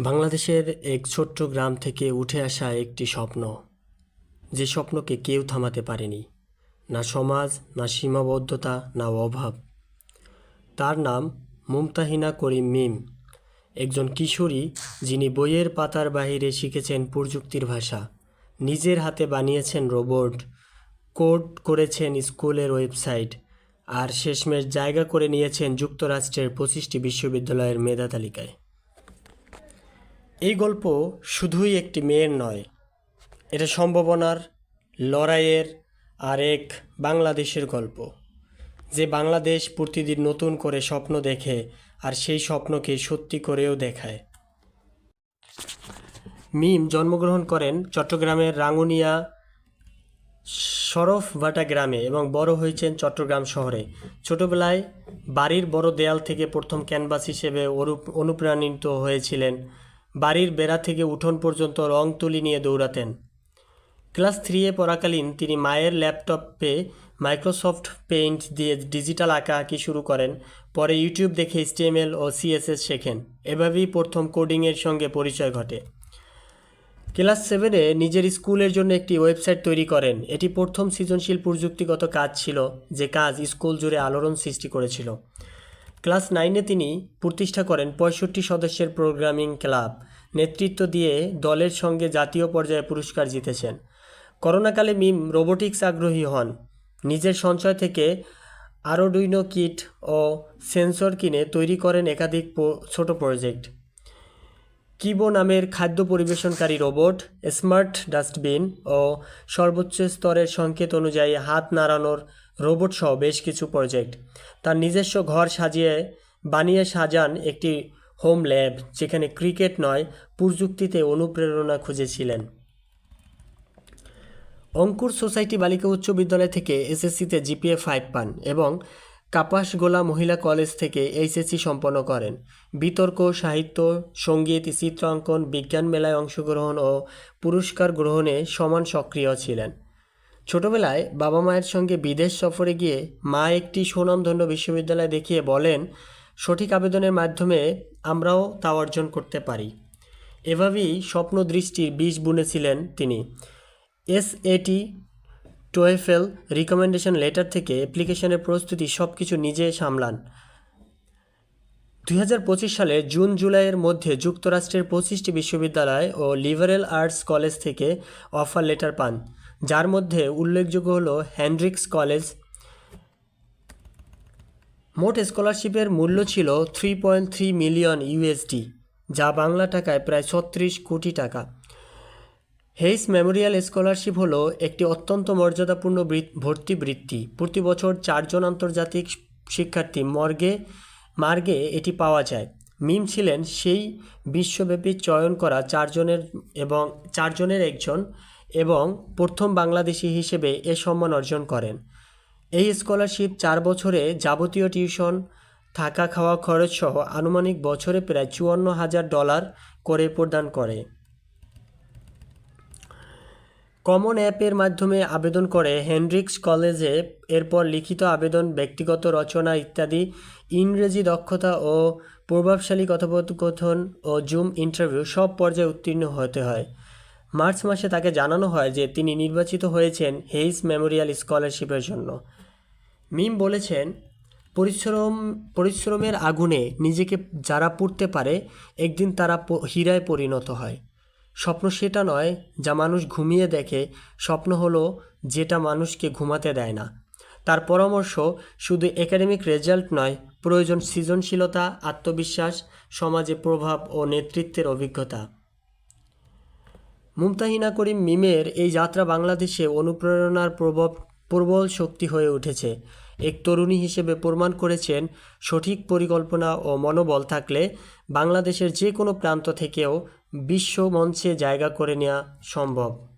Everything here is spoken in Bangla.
বাংলাদেশের এক ছোট্ট গ্রাম থেকে উঠে আসা একটি স্বপ্ন। যে স্বপ্নকে কেউ থামাতে পারেনি। না সমাজ, না সীমাবদ্ধতা, না অভাব। তার নাম মুমতাহিনা করিম মিম। একজন কিশোরী যিনি বইয়ের পাতার বাহিরে শিখেছেন প্রযুক্তির ভাষা। নিজের হাতে বানিয়েছেন রোবট। কোড করেছেন স্কুলের ওয়েবসাইট। আর শেষমেশ জায়গা করে নিয়েছেন যুক্তরাষ্ট্রের পঁচিশটি বিশ্ববিদ্যালয়ের মেধা তালিকায়। এই গল্প শুধুই একটি মেয়ের নয়, এটা সম্ভাবনার, লড়াইয়ের আর এক বাংলাদেশের গল্প, যে বাংলাদেশ প্রতিদিন নতুন করে স্বপ্ন দেখে আর সেই স্বপ্নকে সত্যি করেও দেখায়। মিম জন্মগ্রহণ করেন চট্টগ্রামের রাঙ্গুনিয়া সরফভাটা গ্রামে এবং বড় হয়েছেন চট্টগ্রাম শহরে। ছোটবেলায় বাড়ির বড় দেয়াল থেকে প্রথম ক্যানভাস হিসেবে অনু- অনুপ্রাণিত হয়েছিলেন বাড়ির বেড়া থেকে উঠোন পর্যন্ত রং তুলি নিয়ে দৌড়াতেন। ক্লাস থ্রিয়ে পড়াকালীন তিনি মায়ের ল্যাপটপে মাইক্রোসফট পেইন্ট দিয়ে ডিজিটাল আঁকা আঁকি শুরু করেন। পরে ইউটিউব দেখে এইচটিএমএল ও সিএসএস শেখেন। এভাবেই প্রথম কোডিংয়ের সঙ্গে পরিচয় ঘটে। ক্লাস সেভেনে নিজের স্কুলের জন্য একটি ওয়েবসাইট তৈরি করেন। এটি প্রথম সৃজনশীল প্রযুক্তিগত কাজ ছিল, যে কাজ স্কুল জুড়ে আলোড়ন সৃষ্টি করেছিল। ক্লাস নাইনে তিনি প্রতিষ্ঠা করেন পঁয়ষট্টি সদস্যের প্রোগ্রামিং ক্লাব। নেতৃত্ব দিয়ে দলের সঙ্গে জাতীয় পর্যায়ে পুরস্কার জিতেছেন। করোনাকালে মিম রোবোটিক্স আগ্রহী হন। নিজের সঞ্চয় থেকে আরোডুইনো কিট ও সেন্সর কিনে তৈরি করেন একাধিক ছোট প্রজেক্ট। কিবো নামের খাদ্য পরিবেশনকারী রোবট, স্মার্ট ডাস্টবিন ও সর্বোচ্চ স্তরের সংকেত অনুযায়ী হাত নাড়ানোর রোবট সহ বেশ কিছু প্রজেক্ট। তার নিজস্ব ঘর সাজিয়ে বানিয়ে সাজান একটি হোম ল্যাব, যেখানে ক্রিকেট নয়, প্রযুক্তিতে অনুপ্রেরণা খুঁজেছিলেন। অঙ্কুর সোসাইটি বালিকা উচ্চ বিদ্যালয় থেকে এসএসসিতে জিপিএ ফাইভ পান এবং কাপাসগোলা মহিলা কলেজ থেকে এইচএসসি সম্পন্ন করেন। বিতর্ক, সাহিত্য, সংগীত, চিত্রাঙ্কন, বিজ্ঞান মেলায় অংশগ্রহণ ও পুরস্কার গ্রহণে সমান সক্রিয় ছিলেন। ছোটবেলায় বাবা মায়ের সঙ্গে বিদেশ সফরে গিয়ে মা একটি সুনামধন্য বিশ্ববিদ্যালয় দেখিয়ে বলেন, সঠিক আবেদনের মাধ্যমে আমরাও তা অর্জন করতে পারি। এভাবেই স্বপ্ন দৃষ্টির বীজ বুনেছিলেন তিনি। এসএটি টোয়েফেল রিকমেন্ডেশন লেটার থেকে অ্যাপ্লিকেশনের প্রস্তুতি সব কিছু নিজে সামলান। দুই হাজার পঁচিশ সালে জুন, জুলাইয়ের মধ্যে যুক্তরাষ্ট্রের পঁচিশটি বিশ্ববিদ্যালয় ও লিবারেল আর্টস কলেজ থেকে অফার লেটার পান। যার মধ্যে উল্লেখযোগ্য হল হ্যান্ড্রিক্স কলেজ। মোট স্কলারশিপের মূল্য ছিল three point three million USD যা বাংলা টাকায় প্রায় ছত্রিশ কোটি টাকা। হেইস মেমোরিয়াল স্কলারশিপ হলো একটি অত্যন্ত মর্যাদাপূর্ণ ভর্তি বৃত্তি। প্রতি বছর চারজন আন্তর্জাতিক শিক্ষার্থী মর্গে, মার্গে এটি পাওয়া যায়। মিম ছিলেন সেই বিশ্বব্যাপী চয়ন করা চারজনের এবং চারজনের একজন এবং প্রথম বাংলাদেশি হিসেবে এ সম্মান অর্জন করেন। এই স্কলারশিপ চার বছরে যাবতীয় টিউশন থাকা খাওয়া খরচ সহ আনুমানিক বছরে প্রায় চুয়ান্ন হাজার ডলার করে প্রদান করে। কমন অ্যাপের মাধ্যমে আবেদন করে হেনরিক্স কলেজে, এরপর লিখিত আবেদন, ব্যক্তিগত রচনা ইত্যাদি, ইংরেজি দক্ষতা ও প্রভাবশালী কথোপকথন ও জুম ইন্টারভিউ সব পর্যায়ে উত্তীর্ণ হতে হয়। মার্চ মাসে তাকে জানানো হয় যে তিনি নির্বাচিত হয়েছেন হেইস মেমোরিয়াল স্কলারশিপের জন্য। মিম বলেছেন, পরিশ্রম, পরিশ্রমের আগুনে নিজেকে যারা পুড়তে পারে, একদিন তারা হীরায় পরিণত হয়। স্বপ্ন সেটা নয় যা মানুষ ঘুমিয়ে দেখে। স্বপ্ন হলো যেটা মানুষকে ঘুমাতে দেয় না। তার পরামর্শ শুধু একাডেমিক রেজাল্ট নয়, প্রয়োজন সৃজনশীলতা, আত্মবিশ্বাস, সমাজে প্রভাব ও নেতৃত্বের অভিজ্ঞতা। মুমতাহিনা করিম মিমের এই যাত্রা বাংলাদেশে অনুপ্রেরণার প্রভাব প্রবল শক্তি হয়ে উঠেছে। এক তরুণী হিসেবে প্রমাণ করেছেন, সঠিক পরিকল্পনা ও মনোবল থাকলে বাংলাদেশের যে কোনো প্রান্ত থেকেও বিশ্ব মঞ্চে জায়গা করে নেওয়া সম্ভব।